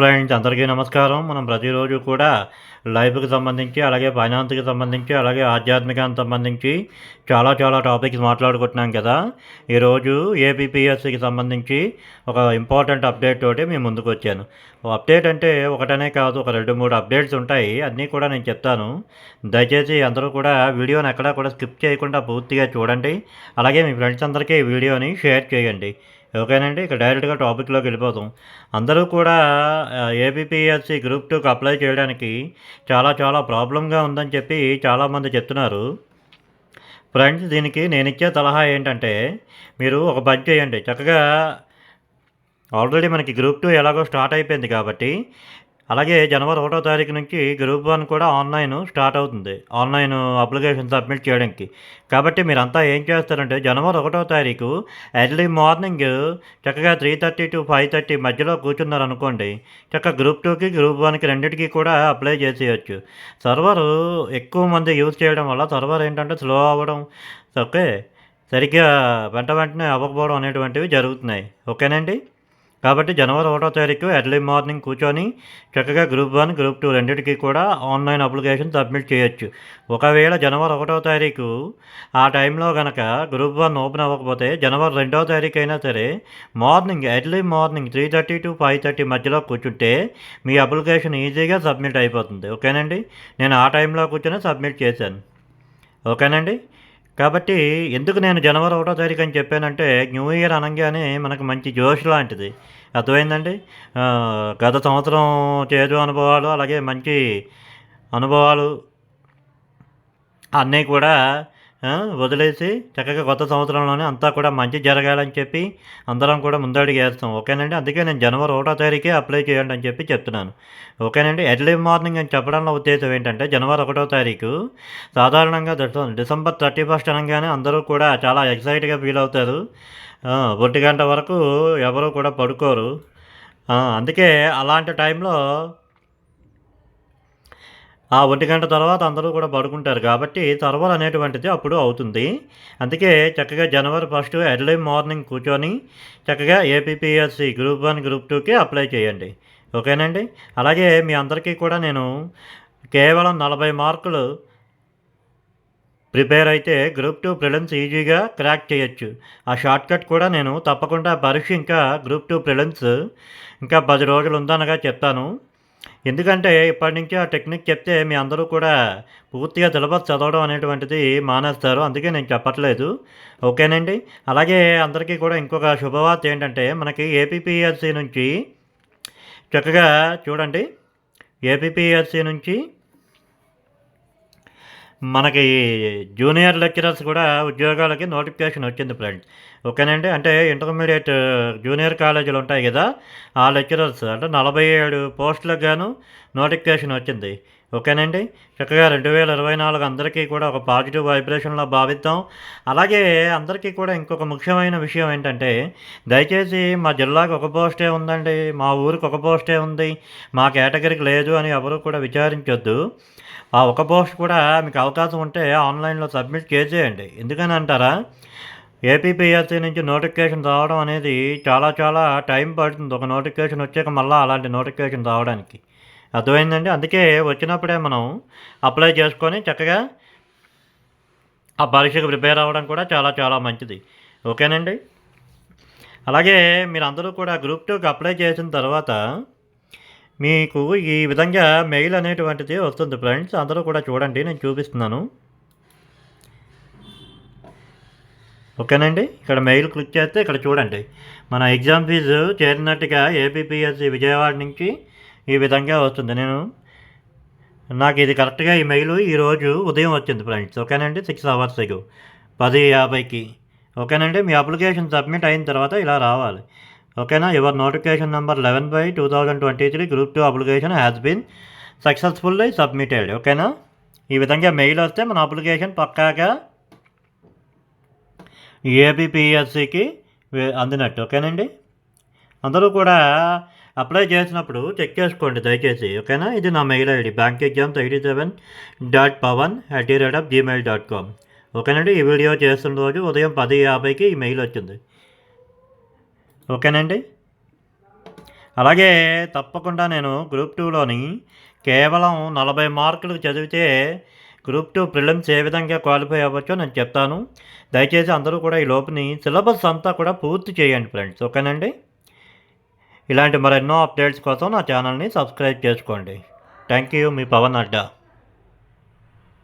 Friends అందరికీ నమస్కారం. మనం ప్రతిరోజు కూడా లైఫ్కి సంబంధించి అలాగే ఫైనాన్స్కి సంబంధించి అలాగే ఆధ్యాత్మికానికి సంబంధించి చాలా చాలా టాపిక్స్ మాట్లాడుకుంటున్నాం కదా. ఈరోజు ఏపీపీఎస్సికి సంబంధించి ఒక ఇంపార్టెంట్ అప్డేట్ తోటి మేము ముందుకు వచ్చాను. అప్డేట్ అంటే ఒకటనే కాదు ఒక రెండు మూడు అప్డేట్స్ ఉంటాయి. అన్నీ కూడా నేను చెప్తాను. దయచేసి అందరూ కూడా వీడియోని ఎక్కడా కూడా స్కిప్ చేయకుండా పూర్తిగా చూడండి. అలాగే మీ ఫ్రెండ్స్ అందరికీ ఈ వీడియోని షేర్ చేయండి. ఓకేనండి ఇక డైరెక్ట్గా టాపిక్లోకి వెళ్ళిపోతాం. అందరూ కూడా ఏబిపిఎస్సి గ్రూప్ టూకి అప్లై చేయడానికి చాలా చాలా ప్రాబ్లంగా ఉందని చెప్పి చాలామంది చెప్తున్నారు. ఫ్రెండ్స్ దీనికి నేను ఇచ్చే సలహా ఏంటంటే మీరు ఒక పని చేయండి. చక్కగా ఆల్రెడీ మనకి గ్రూప్ టూ ఎలాగో స్టార్ట్ అయిపోయింది కాబట్టి అలాగే జనవరి ఒకటో తారీఖు నుంచి గ్రూప్ వన్ కూడా ఆన్లైన్ స్టార్ట్ అవుతుంది ఆన్లైన్ అప్లికేషన్ సబ్మిట్ చేయడానికి. కాబట్టి మీరంతా ఏం చేస్తారంటే జనవరి ఒకటో తారీఖు ఎర్లీ మార్నింగ్ చక్కగా three thirty to five thirty మధ్యలో కూర్చున్నారు అనుకోండి చక్కగా గ్రూప్ టూకి గ్రూప్ వన్కి రెండింటికి కూడా అప్లై చేసేయచ్చు. సర్వర్ ఎక్కువ మంది యూజ్ చేయడం వల్ల సర్వర్ ఏంటంటే స్లో అవ్వడం ఓకే? సరిగ్గా వెంట వెంటనే అవ్వకపోవడం అనేటువంటివి జరుగుతున్నాయి. ఓకేనండి? కాబట్టి జనవరి ఒకటో తారీఖు ఎర్లీ మార్నింగ్ కూర్చొని చక్కగా గ్రూప్ వన్ గ్రూప్ టూ రెండింటికి కూడా ఆన్లైన్ అప్లికేషన్ సబ్మిట్ చేయొచ్చు. ఒకవేళ జనవరి ఒకటో తారీఖు ఆ టైంలో కనుక గ్రూప్ వన్ ఓపెన్ అవ్వకపోతే జనవరి రెండో తారీఖు అయినా సరే morning early morning three thirty to five thirty మధ్యలో కూర్చుంటే మీ అప్లికేషన్ ఈజీగా సబ్మిట్ అయిపోతుంది. ఓకేనండి? నేను ఆ టైంలో కూర్చొని సబ్మిట్ చేశాను. ఓకేనండి? కాబట్టి ఎందుకు నేను జనవరి ఒకటో తారీఖు అని చెప్పానంటే న్యూ ఇయర్ అనగానే మనకు మంచి జోష్ లాంటిది. అర్థమైందండి? గత సంవత్సరం చేదు అనుభవాలు అలాగే మంచి అనుభవాలు అన్నీ కూడా వదిలేసి చక్కగా కొత్త సంవత్సరంలోనే అంతా కూడా మంచి జరగాలని చెప్పి అందరం కూడా ముందడుగు వేస్తాం. ఓకేనండి? అందుకే నేను జనవరి ఒకటో తారీఖే అప్లై చేయండి అని చెప్పి చెప్తున్నాను. ఓకేనండి? ఎర్లీ మార్నింగ్ అని చెప్పడంలో ఉద్దేశం ఏంటంటే జనవరి ఒకటో తారీఖు సాధారణంగా డిసెంబర్ థర్టీ ఫస్ట్ అనగానే అందరూ కూడా చాలా ఎక్సైట్గా ఫీల్ అవుతారు. ఒంటి గంట వరకు ఎవరు కూడా పడుకోరు. అందుకే అలాంటి టైంలో ఆ ఒంటి గంట తర్వాత అందరూ కూడా పడుకుంటారు కాబట్టి సర్వర్ అనేటువంటిది అప్పుడు అవుతుంది. అందుకే చక్కగా జనవరి ఫస్ట్ ఎర్లీ మార్నింగ్ కూర్చొని చక్కగా ఏపీపీఎస్సి గ్రూప్ వన్ గ్రూప్ టూకి అప్లై చేయండి. ఓకేనండి? అలాగే మీ అందరికీ కూడా నేను కేవలం నలభై మార్కులు ప్రిపేర్ అయితే గ్రూప్ టూ ప్రిలిమ్స్ ఈజీగా క్రాక్ చేయొచ్చు. ఆ షార్ట్ కట్ కూడా నేను తప్పకుండా పరీక్ష ఇంకా గ్రూప్ టూ ప్రిలిమ్స్ ఇంకా పది రోజులు ఉందనగా చెప్తాను. ఎందుకంటే ఇప్పటి నుంచి ఆ టెక్నిక్ చెప్తే మీ అందరూ కూడా పూర్తిగా సిలబస్ చదవడం అనేటువంటిది మానేస్తారు. అందుకే నేను చెప్పట్లేదు. ఓకేనండి? అలాగే అందరికీ కూడా ఇంకొక శుభవార్త ఏంటంటే మనకి ఏపీపీఎస్సి నుంచి చక్కగా చూడండి. ఏపీపీఎస్సి నుంచి మనకి జూనియర్ లెక్చరర్స్ కూడా ఉద్యోగాలకి నోటిఫికేషన్ వచ్చింది ఫ్రెండ్స్. ఓకేనండి? అంటే ఇంటర్మీడియట్ జూనియర్ కాలేజీలు ఉంటాయి కదా ఆ లెక్చరర్స్ అంటే నలభై ఏడు పోస్టులకు గాను నోటిఫికేషన్ వచ్చింది. ఓకేనండి? చక్కగా రెండు వేల ఇరవై నాలుగు అందరికీ కూడా ఒక పాజిటివ్ వైబ్రేషన్లో భావిద్దాం. అలాగే అందరికీ కూడా ఇంకొక ముఖ్యమైన విషయం ఏంటంటే దయచేసి మా జిల్లాకు ఒక పోస్టే ఉందండి మా ఊరికి ఒక పోస్టే ఉంది మా కేటగిరీకి లేదు అని ఎవరు కూడా విచారించొద్దు. ఆ ఒక పోస్ట్ కూడా మీకు అవకాశం ఉంటే ఆన్లైన్లో సబ్మిట్ చేసేయండి. ఎందుకని అంటారా? ఏపీపీఎస్సీ నుంచి నోటిఫికేషన్ రావడం అనేది చాలా చాలా టైం పడుతుంది. ఒక నోటిఫికేషన్ వచ్చాక మళ్ళీ అలాంటి నోటిఫికేషన్ రావడానికి. అర్థమైందండి? అందుకే వచ్చినప్పుడే మనం అప్లై చేసుకొని చక్కగా ఆ పరీక్షకు ప్రిపేర్ అవ్వడం కూడా చాలా చాలా మంచిది. ఓకేనండి? అలాగే మీరు అందరూ కూడా గ్రూప్ టూకి అప్లై చేసిన తర్వాత మీకు ఈ విధంగా మెయిల్ అనేటువంటిది వస్తుంది ఫ్రెండ్స్ అందరూ కూడా చూడండి నేను చూపిస్తున్నాను. ఓకేనండి? ఇక్కడ మెయిల్ క్లిక్ చేస్తే ఇక్కడ చూడండి. మన ఎగ్జామ్ ఫీజు చేరినట్టుగా ఏపీపీఎస్సి విజయవాడ నుంచి ఈ విధంగా వస్తుంది. నేను నాకు ఇది కరెక్ట్గా ఈ మెయిల్ ఈరోజు ఉదయం వచ్చింది ఫ్రెండ్స్. ఓకేనండి? సిక్స్ అవర్స్ పది యాభైకి. ఓకేనండి? మీ అప్లికేషన్ సబ్మిట్ అయిన తర్వాత ఇలా రావాలి. ఓకేనా? Your notification number eleven by two thousand twenty three group two application has been successfully submitted ఓకేనా? ఈ విధంగా మెయిల్ వస్తే మన అప్లికేషన్ పక్కాగా ఏబిపిఎస్సికి అందినట్టు. ఓకేనండి? అందరూ కూడా అప్లై చేసినప్పుడు చెక్ చేసుకోండి దయచేసి ఓకేనా? ఇది నా mail ID bank exams ID seven dot Pavan at the rate of Gmail dot com ఓకేనండి ఈ వీడియో చేస్తున్న రోజు ఉదయం పది యాభైకి ఈ మెయిల్ వచ్చింది. ఓకేనండి? అలాగే తప్పకుండా నేను గ్రూప్ టూలోని కేవలం నలభై మార్కులు చదివితే గ్రూప్ టూ ప్రిలిమ్స్ ఏ విధంగా క్వాలిఫై అవ్వచ్చో నేను చెప్తాను. దయచేసి అందరూ కూడా ఈ లోపుని సిలబస్ అంతా కూడా పూర్తి చేయండి ఫ్రెండ్స్ ఓకేనండి? ఇలాంటి మరెన్నో అప్డేట్స్ కోసం నా ఛానల్ని సబ్స్క్రైబ్ చేసుకోండి. Thank you. Me Pawan Adda.